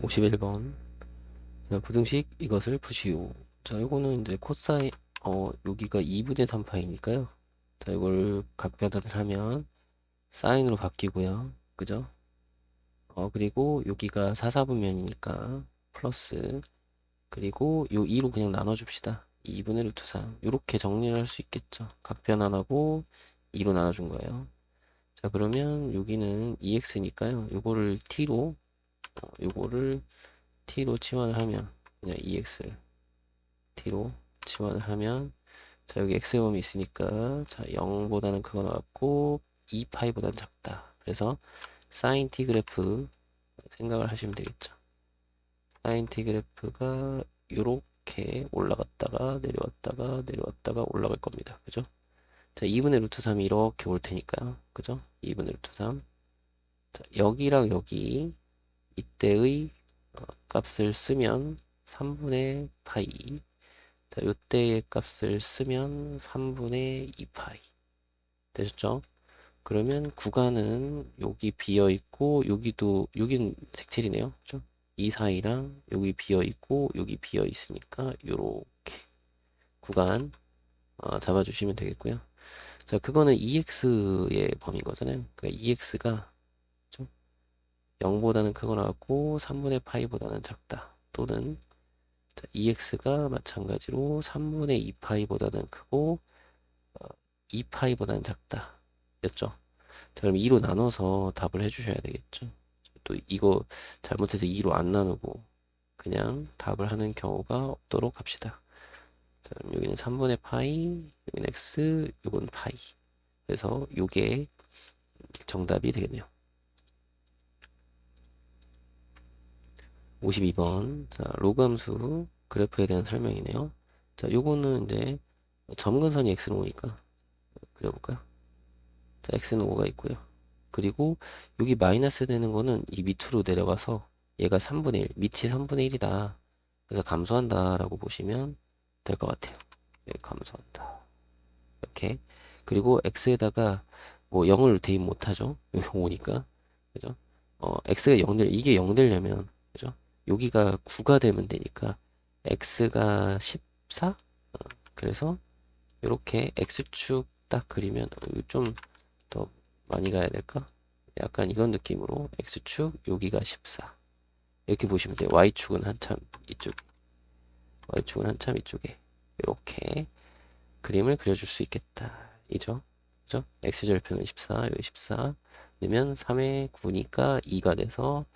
51번. 자, 부등식 이것을 푸시오. 자, 요거는 이제 코사인, 어, 여기가 2분의 3파이니까요. 자, 이걸 각변화를 하면 사인으로 바뀌고요. 그죠? 어, 그리고 여기가 4, 4분면이니까 플러스 그리고 요 2로 그냥 나눠 줍시다. 2분의 루트 3. 이렇게 정리를 할 수 있겠죠. 각변 안 하고 2로 나눠준 거예요. 자, 그러면 여기는 2x니까요. 요거를 t로, 어, 요거를 t로 치환을 하면, 그냥 2x를 t로 치환을 하면, 자, 여기 x의 범위 있으니까, 자, 0보다는 크거 나왔고, 2파이보다는 작다. 그래서 sin t 그래프 생각을 하시면 되겠죠. sin t 그래프가 요렇게 올라갔다가 내려왔다가 내려왔다가 올라갈 겁니다. 그죠? 자, 2분의 루트 3이 이렇게 올 테니까요. 그죠? 2분의 루트 3. 자, 여기랑 여기 이때의 어, 값을 쓰면 3분의 파이. 자, 요때의 값을 쓰면 3분의 2파이. 되셨죠? 그러면 구간은 여기 비어 있고 여기도 여긴 색칠이네요. 그죠? 이 사이랑 여기 비어 있고 여기 비어 있으니까 요렇게 구간 어, 잡아주시면 되겠고요. 자, 그거는 EX의 범위인 거잖아요. 그러니까 EX가 좀 0보다는 크거 나왔고 3분의 파이보다는 작다. 또는 자, EX가 마찬가지로 3분의 2파이보다는 크고 어, 2파이보다는 작다. 였죠. 자, 그럼 2로 나눠서 답을 해주셔야 되겠죠. 또 이거 잘못해서 2로 안 나누고 그냥 답을 하는 경우가 없도록 합시다. 자, 그럼 여기는 3분의 파이, 여기는 x, 요건 파이. 그래서 요게 정답이 되겠네요. 52번. 자, 로그 함수 그래프에 대한 설명이네요. 자, 요거는 이제 점근선이 x는 5니까 그려볼까요? 자, x는 5가 있고요. 그리고 여기 마이너스 되는 거는 이 밑으로 내려가서 얘가 3분의 1, 밑이 3분의 1이다. 그래서 감소한다 라고 보시면 될 것 같아요. 네, 감소한다. 이렇게. 그리고 x에다가 뭐 0을 대입 못하죠. 여기 5니까. 그죠? 어, x가 0 될, 이게 0 되려면, 그죠? 여기가 9가 되면 되니까 x가 14? 어, 그래서 이렇게 x축 딱 그리면 좀 더 많이 가야 될까? 약간 이런 느낌으로 x축 여기가 14 이렇게 보시면 돼요. y축은 한참 이쪽 y축은 한참 이쪽에 이렇게 그림을 그려줄 수 있겠다. 이죠? 그죠? x절표는 14, 여기 14 넣으면 3의 9니까 2가 돼서 어,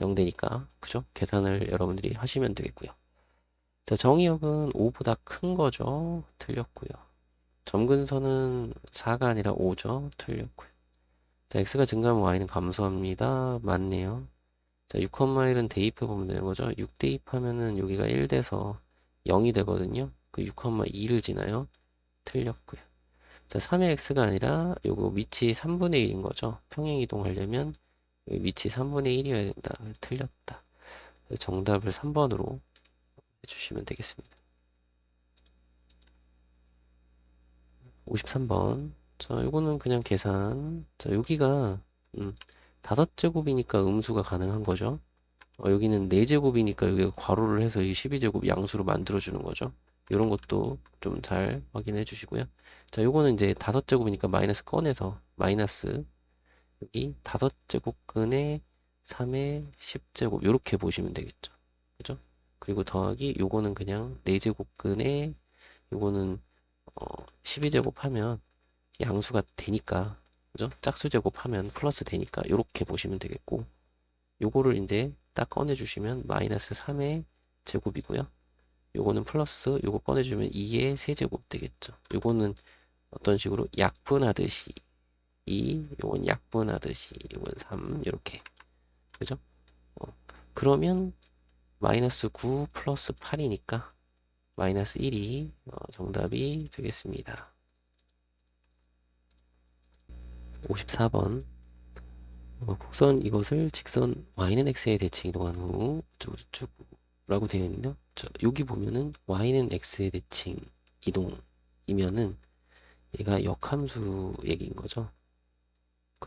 0 되니까 그죠? 계산을 여러분들이 하시면 되겠고요. 자, 정의역은 5보다 큰 거죠. 틀렸고요. 점근선은 4가 아니라 5죠. 틀렸고요. 자, x가 증가하면 y는 감소합니다. 맞네요. 자, 6,1은 대입해 보면 되는 거죠. 6 대입하면은 여기가 1 돼서 0이 되거든요. 그 6,2를 지나요. 틀렸고요. 자, 3의 x가 아니라 요거 밑이 3분의 1인 거죠. 평행 이동 하려면 밑이 3분의 1이어야 된다. 틀렸다. 정답을 3번으로 해주시면 되겠습니다. 53번. 자, 요거는 그냥 계산. 자, 여기가, 음, 다섯 제곱이니까 음수가 가능한 거죠. 어, 여기는 네 제곱이니까 여기가 괄호를 해서 이 12제곱 양수로 만들어주는 거죠. 이런 것도 좀 잘 확인해 주시고요. 자, 요거는 이제 다섯 제곱이니까 마이너스 꺼내서 마이너스 여기 다섯 제곱근에 3의 10제곱 이렇게 보시면 되겠죠. 그죠? 그리고 더하기 요거는 그냥 4제곱근에 요거는 어, 12제곱 하면 양수가 되니까 그죠? 짝수 제곱하면 플러스 되니까 이렇게 보시면 되겠고 요거를 이제 딱 꺼내 주시면 마이너스 3의 제곱이고요. 요거는 플러스 요거 꺼내 주면 2의 세제곱 되겠죠. 요거는 어떤 식으로 약분하듯이 2, 요건 약분하듯이 요건 3 이렇게 그죠? 어, 그러면 마이너스 9 플러스 8이니까 마이너스 1이 어, 정답이 되겠습니다. 54번 어, 곡선 이것을 직선 y는 x에 대칭 이동한 후 쭉쭉 라고 되어 있는데요. 저, 여기 보면은 y는 x에 대칭 이동이면은 얘가 역함수 얘기인 거죠.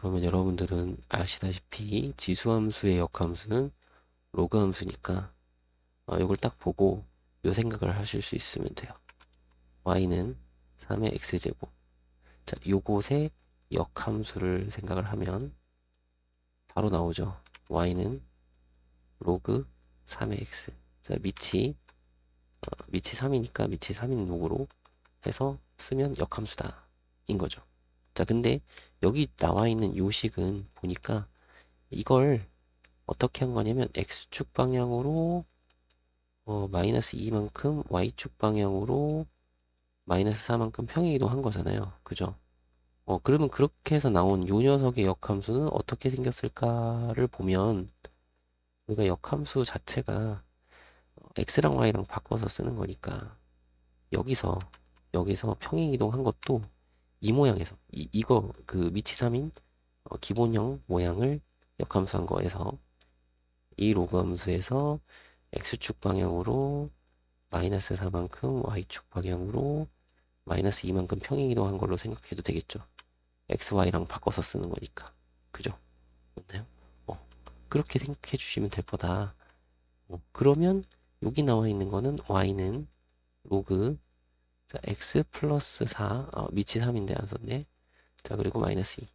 그러면 여러분들은 아시다시피 지수함수의 역함수는 로그 함수니까 어, 이걸 딱 보고 요 생각을 하실 수 있으면 돼요. y는 3의 x제곱. 자, 요곳에 역함수를 생각을 하면 바로 나오죠. y는 로그 3의 x. 자, 밑이 어, 밑이 3이니까 밑이 3인 로그로 해서 쓰면 역함수다. 인 거죠. 자, 근데 여기 나와 있는 요식은 보니까 이걸 어떻게 한 거냐면 x축 방향으로 어, 마이너스 2만큼 y축 방향으로 마이너스 4만큼 평행이동 한 거잖아요. 그죠? 어, 그러면 그렇게 해서 나온 요 녀석의 역함수는 어떻게 생겼을까를 보면 우리가 역함수 자체가 어, x랑 y랑 바꿔서 쓰는 거니까 여기서 여기서 평행이동 한 것도 이 모양에서 이, 이거 그 3인 어, 기본형 모양을 역함수한 거에서 이 로그 함수에서 x축 방향으로 마이너스 4만큼 y축 방향으로 마이너스 2만큼 평행 이동한 걸로 생각해도 되겠죠. xy랑 바꿔서 쓰는 거니까. 그죠? 맞나요? 어, 그렇게 생각해 주시면 될 거다. 어, 그러면 여기 나와 있는 거는 y는 로그 자, x 플러스 4 어, 밑이 3인데 안 썼네. 자 그리고 마이너스 2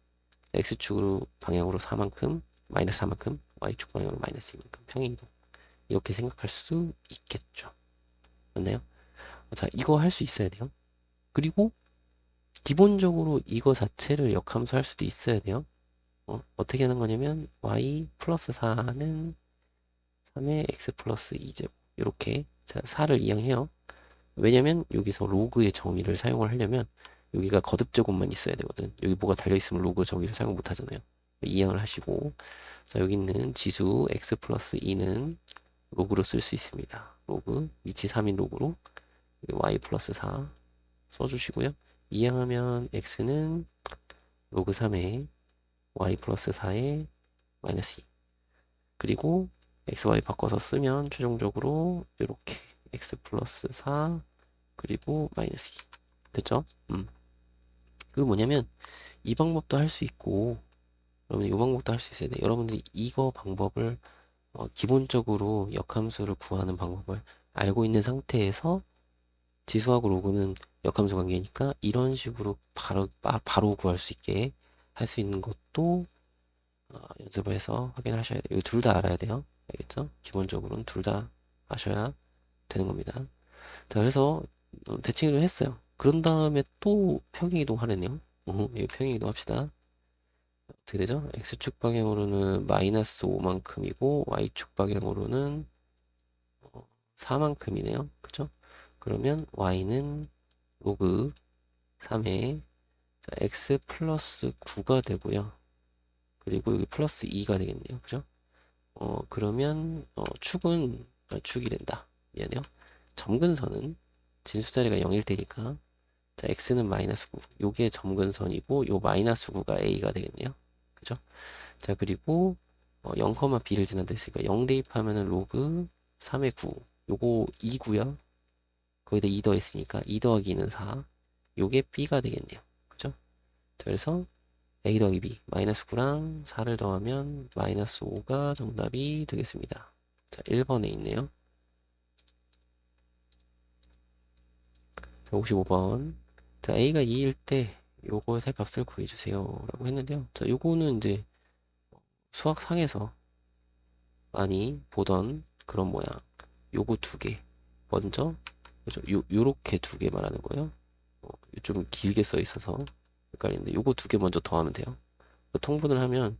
x축으로 방향으로 4만큼 마이너스 4만큼 y축 방향으로 마이너스 2만큼 평행이동 이렇게 생각할 수 있겠죠. 맞나요? 자 이거 할 수 있어야 돼요. 그리고 기본적으로 이거 자체를 역함수 할 수도 있어야 돼요. 어, 어떻게 하는 거냐면 y 플러스 4는 3의 x 플러스 2제곱 이렇게 자 4를 이항해요. 왜냐면 여기서 로그의 정의를 사용을 하려면 여기가 거듭 제곱만 있어야 되거든. 여기 뭐가 달려 있으면 로그 정의를 사용 못 하잖아요. 이항을 하시고 자 여기 있는 지수 x 플러스 2는 로그로 쓸 수 있습니다. 로그 밑이 3인 로그로 y 플러스 4 써주시고요. 이항하면 x는 로그 3에 y 플러스 4에 마이너스 2 그리고 xy 바꿔서 쓰면 최종적으로 이렇게 x 플러스 4 그리고 마이너스 2 됐죠? 음. 그 뭐냐면 이 방법도 할 수 있고 여러분 이 방법도 할 수 있어야 돼. 여러분들이 이거 방법을 어, 기본적으로 역함수를 구하는 방법을 알고 있는 상태에서 지수하고 로그는 역함수 관계니까 이런 식으로 바로 바, 바로 구할 수 있게 할 수 있는 것도 어, 연습을 해서 확인하셔야 돼요. 둘 다 알아야 돼요. 알겠죠? 기본적으로는 둘 다 아셔야 되는 겁니다. 자, 그래서 어, 대칭을 했어요. 그런 다음에 또 평행 이동 하려네요. 어, 이 평행 이동 합시다. 어떻게 되죠? x축 방향으로는 마이너스 5만큼이고 y축 방향으로는 4만큼이네요. 그죠? 그러면 y는 로그 3에 자, x 플러스 9가 되고요. 그리고 여기 플러스 2가 되겠네요. 그죠? 어, 그러면 어, 축은 아, 축이 된다. 미안해요. 점근선은 진수 자리가 0일 테니까 자, x는 마이너스 9. 요게 점근선이고 요 마이너스 9가 a가 되겠네요. 그죠? 자, 그리고 어, 0, b를 지난다 했으니까 0 대입하면은 로그 3의 9. 요거 2고요. 거기다 2 더했으니까 2 더하기 2는 4. 요게 b가 되겠네요. 그죠? 자, 그래서 a 더하기 b 마이너스 9랑 4를 더하면 마이너스 5가 정답이 되겠습니다. 자, 1번에 있네요. 자, 55번. 자, a가 2일 때 요거의 새 값을 구해주세요. 라고 했는데요. 자, 요거는 이제 수학상에서 많이 보던 그런 모양. 요거 두 개. 먼저, 그죠? 요, 요렇게 두 개 말하는 거예요. 어, 좀 길게 써 있어서 헷갈리는데 요거 두 개 먼저 더하면 돼요. 통분을 하면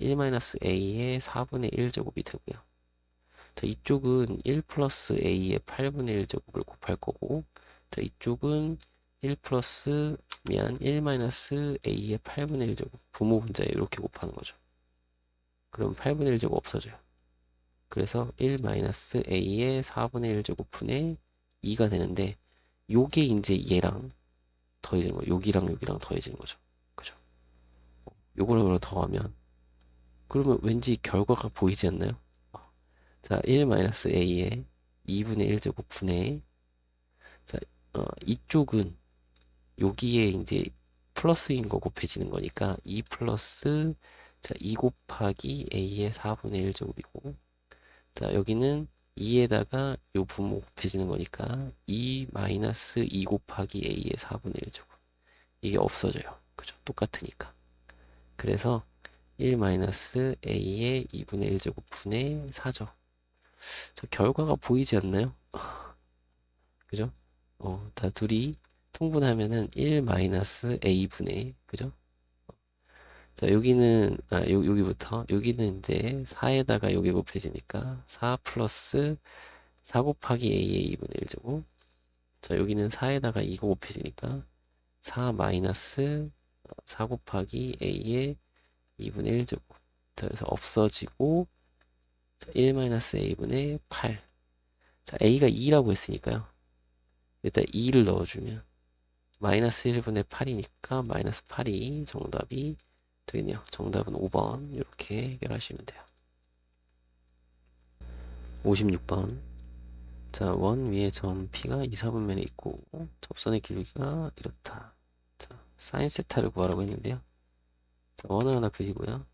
1-a의 4분의 1제곱이 되고요. 자, 이쪽은 1 플러스 a의 8분의 1제곱을 곱할 거고, 자, 이쪽은 1 플러스, 미안, 1 마이너스 a의 8분의 1 제곱. 부모 분자에 이렇게 곱하는 거죠. 그럼 8분의 1 제곱 없어져요. 그래서 1 마이너스 a의 4분의 1 제곱 분의 2가 되는데, 요게 이제 얘랑 더해지는 거예요. 여기랑 여기랑 더해지는 거죠. 그죠? 요거랑 더하면, 그러면 왠지 결과가 보이지 않나요? 자, 1-a의 2분의 1 제곱 분의 자, 어, 이쪽은 여기에 이제 플러스인 거 곱해지는 거니까 2 플러스 자, 2 곱하기 a의 4분의 1 제곱이고 자, 자, 여기는 2에다가 요 분모 곱해지는 거니까 2 마이너스 2 곱하기 a의 4분의 1 제곱. 이게 없어져요. 그죠? 똑같으니까. 그래서 1 마이너스 a의 2분의 1 제곱 분의 4죠. 저 결과가 보이지 않나요? 그죠? 어, 다 둘이 통분하면은 1 마이너스 a분의 그죠? 자, 여기는 아, 요, 여기부터 여기는 이제 4에다가 여기 곱해지니까 4 플러스 4 곱하기 a의 2분의 1제곱. 자, 여기는 4에다가 2가 곱해지니까 4 마이너스 4 곱하기 a의 2분의 1제곱. 자, 그래서 없어지고 자, 1 마이너스 a분의 8. 자, a가 2라고 했으니까요. 일단 2를 넣어주면 마이너스 1분의 8이니까 마이너스 8이 정답이 되겠네요. 정답은 5번 이렇게 해결하시면 돼요. 56번 자, 원 위에 점 P가 2, 4분면에 있고 접선의 길이가 이렇다. 자, 사인 세타를 구하라고 했는데요. 자, 원을 하나 그리고요.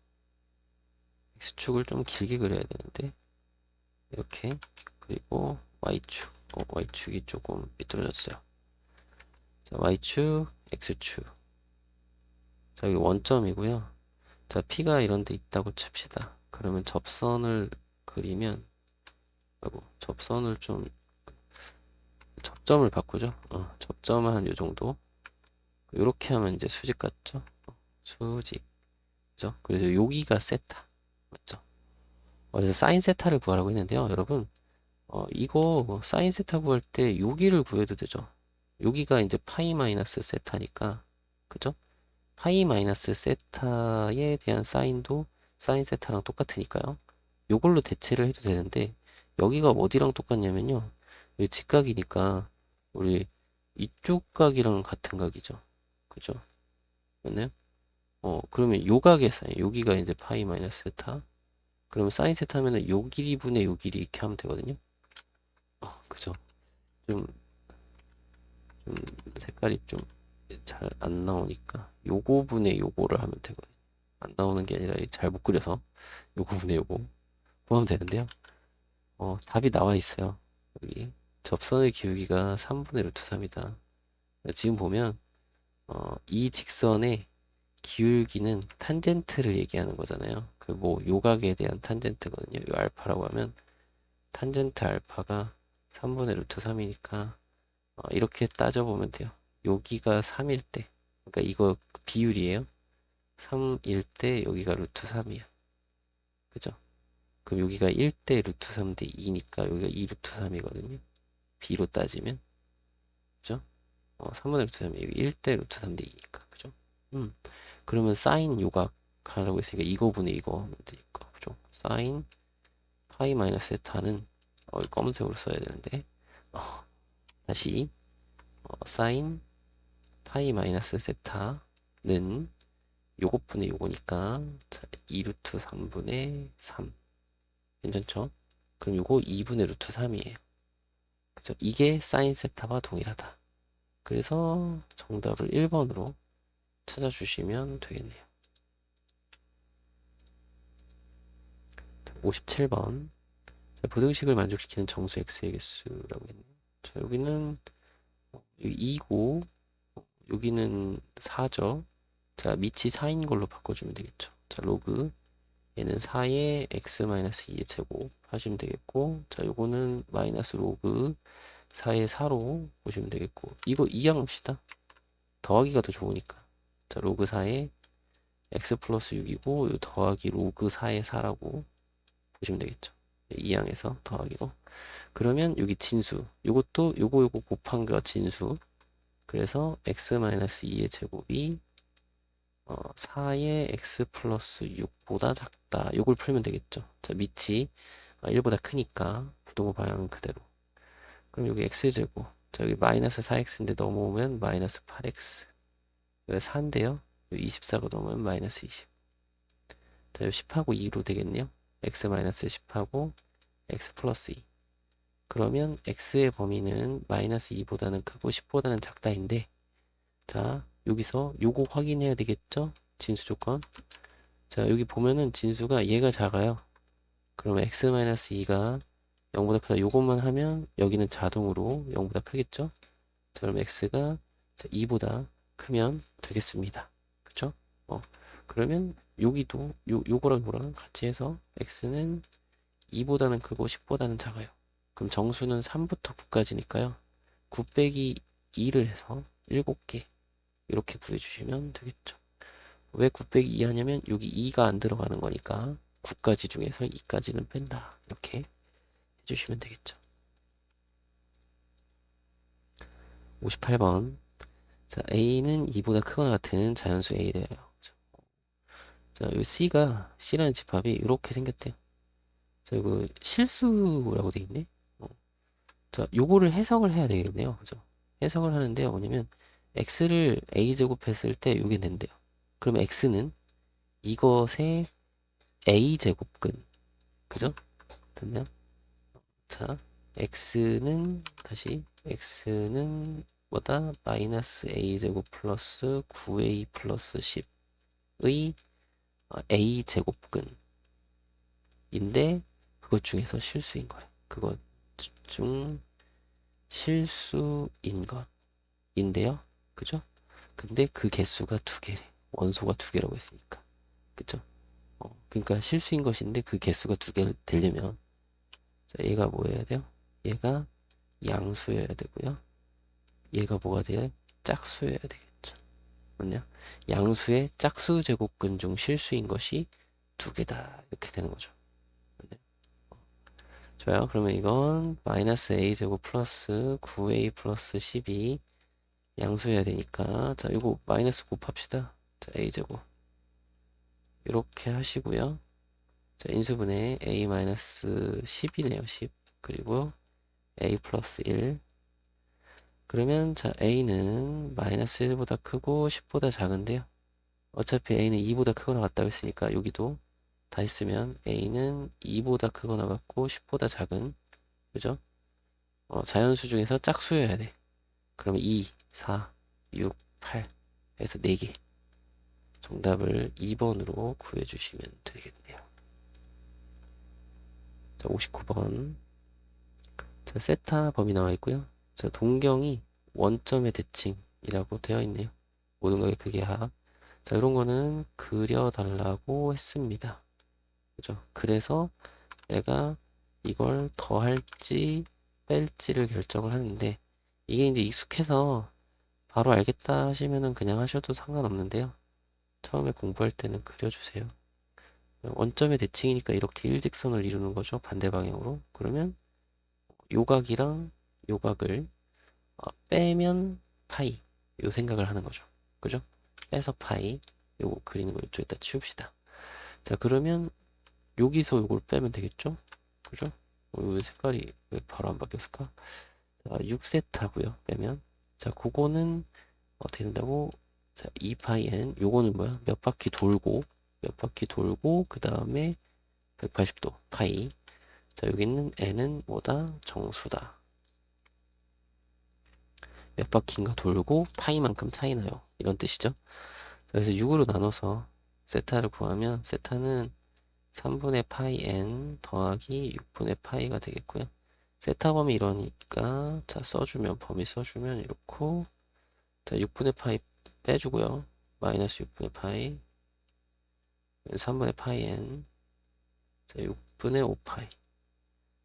X축을 좀 길게 그려야 되는데 이렇게 그리고 Y축 어, Y축이 조금 삐뚤어졌어요. 자, Y축, X축 자, 여기 원점이고요. 자, P가 이런 데 있다고 칩시다. 그러면 접선을 그리면 아이고, 접선을 좀 접점을 바꾸죠. 어, 접점을 한 요 정도. 요렇게 하면 이제 수직 같죠? 어, 수직. 그죠? 그래서 여기가 세타. 맞죠? 어, 그래서 사인 세타를 구하라고 했는데요. 여러분, 어, 이거 사인 세타 구할 때 여기를 구해도 되죠. 여기가 이제 파이 마이너스 세타니까. 그죠? 파이 마이너스 세타에 대한 사인도 사인 세타랑 똑같으니까요. 요걸로 대체를 해도 되는데 여기가 어디랑 똑같냐면요. 여기 직각이니까 우리 이쪽 각이랑 같은 각이죠. 그죠? 맞나요? 어, 그러면 요 각의 사인, 여기가 이제 파이 마이너스 세타. 그러면 사인 세타 하면은 요 길이분의 요 길이 이렇게 하면 되거든요. 어, 그죠? 좀, 좀 색깔이 좀 잘 안 나오니까 요거 분의 요거를 하면 되거든요. 안 나오는 게 아니라 잘 못 그려서 요거 분의 요거 구하면 되는데요. 어, 답이 나와 있어요. 여기 접선의 기울기가 3분의 루트 3이다. 지금 보면 어, 이 직선의 기울기는 탄젠트를 얘기하는 거잖아요. 그 뭐 요각에 대한 탄젠트거든요. 요 알파라고 하면 탄젠트 알파가 3분의 루트 3이니까 어, 이렇게 따져보면 돼요. 여기가 3일 때 그러니까 이거 비율이에요. 3일 때 여기가 루트 3이야. 그죠? 그럼 여기가 1대 루트 3 대 2니까 여기가 2 루트 3이거든요. B로 따지면. 그죠? 어, 3분의 루트 3이 여기 1대 루트 3 대 2니까. 그죠? 음. 그러면 사인 요각 하라고 했으니까 이거 분의 이거 하면 되니까. 그죠? 사인 파이 마이너스 세타는 어, 검은색으로 써야 되는데. 어, 다시. 어, 사인 파이 마이너스 세타는 요것분의 요거니까. 자, 2루트 3분의 3 괜찮죠? 그럼 요거 2분의 루트 3이에요. 그죠? 이게 사인 세타와 동일하다. 그래서 정답을 1번으로 찾아주시면 되겠네요. 57번 부등식을 만족시키는 정수 x의 개수라고 했네요 자, 여기는 2고 여기는 4죠. 자, 밑이 4인 걸로 바꿔주면 되겠죠. 자, 로그 얘는 4의 x-2의 제곱 하시면 되겠고 자, 요거는 마이너스 로그 4의 4로 보시면 되겠고 이거 이항합시다. 더하기가 더 좋으니까 자, 로그 4의 x 플러스 6이고 요 더하기 로그 4의 4라고 보시면 되겠죠. 이항에서 더하기로 그러면 여기 진수 요것도 요거 요거 곱한 거가 진수 그래서 x-2의 제곱이 어, 4의 x 플러스 6보다 작다. 요걸 풀면 되겠죠. 자, 밑이 1보다 어, 크니까 부동호 방향은 그대로. 그럼 여기 x제곱. 자, 여기 마이너스 4x인데 넘어오면 마이너스 8x. 여기 4인데요. 24가 넘으면 마이너스 20. 자, 요 10하고 2로 되겠네요. X 마이너스 10하고 x 플러스 2. 그러면 x의 범위는 마이너스 2보다는 크고 10보다는 작다인데 자 여기서 요거 확인해야 되겠죠? 진수 조건 자 여기 보면은 진수가 얘가 작아요 그러면 x-2가 0보다 크다. 요것만 하면 여기는 자동으로 0보다 크겠죠? 자, 그럼 x가 2보다 크면 되겠습니다. 그쵸? 어, 그러면 여기도 요, 요거랑 요거랑 같이 해서 x는 2보다는 크고 10보다는 작아요. 그럼 정수는 3부터 9까지니까요. 9 빼기 2를 해서 7개 이렇게 구해주시면 되겠죠. 왜 9 빼기 2 하냐면 여기 2가 안 들어가는 거니까 9가지 중에서 2까지는 뺀다. 이렇게 해주시면 되겠죠. 58번 자, A는 2보다 크거나 같은 자연수 A래요. 자, 요 C가 C라는 집합이 이렇게 생겼대요. 자, 이거 실수라고 돼 있네. 어. 자, 요거를 해석을 해야 되겠네요. 그죠? 해석을 하는데요. 뭐냐면 x를 a 제곱했을 때 요게 된대요. 그럼 x는 이것의 a 제곱근. 그죠? 됐나요? 자, x는 다시 x는 뭐다? 마이너스 a 제곱 플러스 9a 플러스 10의 a 제곱근인데 그것 중에서 실수인 거예요. 그것 중 실수인 것인데요. 그죠? 근데 그 개수가 두 개래. 원소가 두 개라고 했으니까. 그죠? 어, 그러니까 실수인 것인데 그 개수가 두 개 되려면 자, 얘가 뭐여야 돼요? 얘가 양수여야 되고요. 얘가 뭐가 돼야 짝수여야 되겠죠. 맞냐? 양수의 짝수 제곱근 중 실수인 것이 두 개다. 이렇게 되는 거죠. 어. 좋아요. 그러면 이건 마이너스 a 제곱 플러스 9a 플러스 12 양수해야 되니까 자 이거 마이너스 곱합시다. 자 a 제곱 이렇게 하시고요. 자 인수분해 a 마이너스 10이네요. 10 그리고 a 플러스 1 그러면 자 a는 마이너스 1보다 크고 10보다 작은데요. 어차피 a는 2보다 크거나 같다고 했으니까 여기도 다시 쓰면 a는 2보다 크거나 같고 10보다 작은 그죠? 어, 자연수 중에서 짝수여야 돼. 그러면 2, 4, 6, 8 해서 4개 정답을 2번으로 구해주시면 되겠네요. 자, 59번 자, 세타 범위 나와 있고요. 자, 동경이 원점의 대칭이라고 되어 있네요. 모든 것의 크기 합. 자, 이런 거는 그려달라고 했습니다. 그죠? 그래서 내가 이걸 더할지 뺄지를 결정을 하는데 이게 이제 익숙해서 바로 알겠다 하시면은 그냥 하셔도 상관없는데요. 처음에 공부할 때는 그려주세요. 원점의 대칭이니까 이렇게 일직선을 이루는 거죠. 반대 방향으로. 그러면 요각이랑 요각을 어, 빼면 파이 요 생각을 하는 거죠. 그죠? 빼서 파이 요거 그리는 거 이쪽에다 치웁시다. 자 그러면 여기서 요걸 빼면 되겠죠? 그죠? 어, 왜 색깔이 왜 바로 안 바뀌었을까? 자 6세트 하고요. 빼면 자 그거는 어떻게 된다고? 자 2파이는 요거는 뭐야? 몇 바퀴 돌고 몇 바퀴 돌고 그 다음에 180도 파이 자 여기는 n은 뭐다? 정수다. 몇 바퀴인가 돌고 파이만큼 차이 나요. 이런 뜻이죠. 그래서 6으로 나눠서 세타를 구하면 세타는 3분의 파이 n 더하기 6분의 파이가 되겠고요. 세타 범위 이러니까 자 써주면 범위 써주면 이렇고 자 6분의 파이 빼주고요. 마이너스 6분의 파이 3분의 파이 n 자 6분의 5파이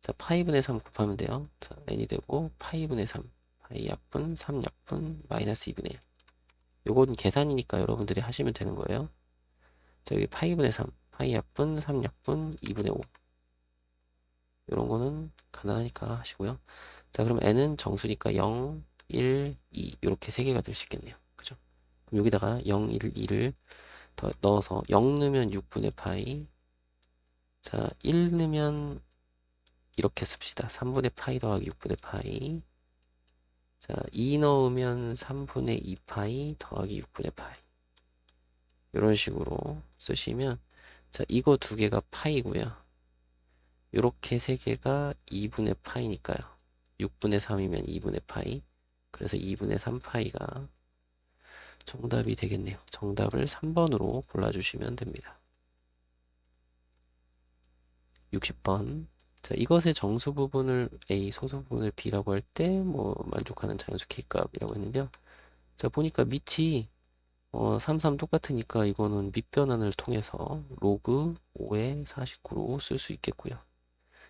자 파이분의 3 곱하면 돼요. 자 n이 되고 파이분의 3 파이 약분 3 약분 마이너스 2분의 1 요건 계산이니까 여러분들이 하시면 되는 거예요. 자 여기 파이분의 3 파이 약분 3 약분 2분의 5 이런 거는 간단하니까 하시고요. 자 그럼 n은 정수니까 0, 1, 2 이렇게 세 개가 될 수 있겠네요. 그죠? 그럼 여기다가 0, 1, 2를 더 넣어서 0 넣으면 6분의 파이 자 1 넣으면 이렇게 씁시다. 3분의 파이 더하기 6분의 파이 자 2 넣으면 3분의 2파이 더하기 6분의 파이 이런 식으로 쓰시면 자 이거 두 개가 파이고요. 이렇게 세 개가 2분의 파이니까요. 6분의 3이면 2분의 파이 그래서 2분의 3파이가 정답이 되겠네요. 정답을 3번으로 골라주시면 됩니다. 60번. 자, 이것의 정수 부분을 A, 소수 부분을 B라고 할 때 뭐 만족하는 자연수 K값이라고 했는데요. 자, 보니까 밑이 어, 3, 3 똑같으니까 이거는 밑변환을 통해서 로그 5에 49로 쓸 수 있겠고요.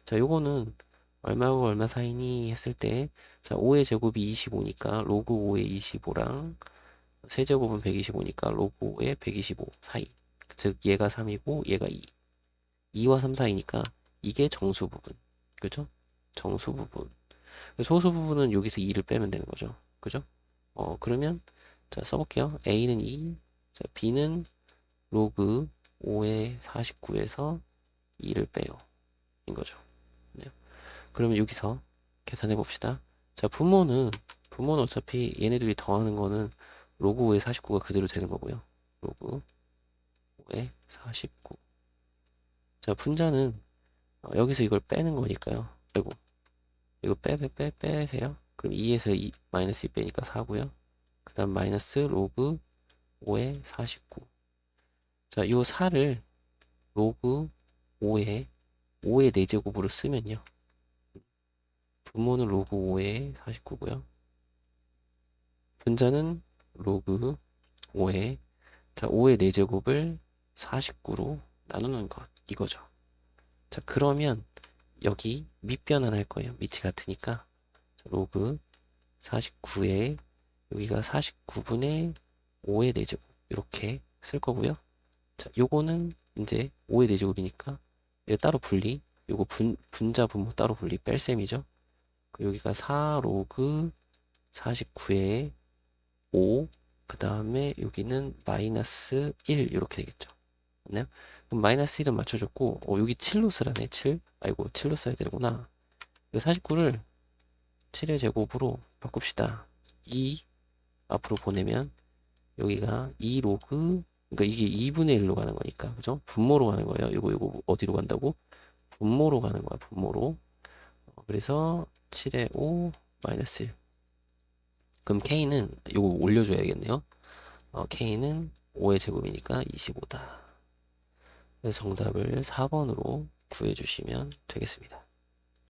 자, 요거는 얼마하고 얼마 사이니 했을 때, 자, 5의 제곱이 25니까 로그 5의 25랑 세제곱은 125니까 로그 5의 125 사이. 즉, 얘가 3이고 얘가 2. 2와 3 사이니까 이게 정수 부분. 그죠? 정수 부분. 소수 부분은 여기서 2를 빼면 되는 거죠. 그죠? 어, 그러면 자, 써볼게요. A는 2, 자, B는 로그 5의 49에서 2를 빼요. 인 거죠. 네. 그러면 여기서 계산해 봅시다. 자, 분모는, 분모는 어차피 얘네들이 더하는 거는 로그 5의 49가 그대로 되는 거고요. 로그 5의 49. 자, 분자는 어, 여기서 이걸 빼는 거니까요. 아이고, 이거 빼, 빼, 빼, 빼세요. 그럼 2에서 2, 마이너스 2 빼니까 4고요. 그 다음 마이너스 로그 5의 49. 자, 요 4를 로그 5의 5의 4제곱으로 쓰면요. 분모는 로그 5의 49고요. 분자는 로그 5의 자, 5의 4제곱을 49로 나누는 것 이거죠. 자, 그러면 여기 밑변환 할 거예요. 밑이 같으니까 자, 로그 49에 여기가 49분의 5의 4제곱 이렇게 쓸 거고요. 자, 요거는 이제 5의 4제곱이니까 이거 따로 분리 요거 분, 분자 분모 따로 분리 뺄셈이죠. 그 여기가 4 로그 49에 5, 그 다음에 여기는 마이너스 1 이렇게 되겠죠. 맞나요? 그럼 마이너스 1은 맞춰줬고 어, 여기 7로 쓰라네 7 아이고 7로 써야 되구나. 49를 7의 제곱으로 바꿉시다. 2 앞으로 보내면 여기가 2 로그 그러니까 이게 2분의 1로 가는 거니까 그죠? 분모로 가는 거예요. 이거 이거 어디로 간다고? 분모로 가는 거야 분모로. 어, 그래서 7의 5 마이너스 1 그럼 K는 이거 올려줘야겠네요. 어, K는 5의 제곱이니까 25다 그래서 정답을 4번으로 구해주시면 되겠습니다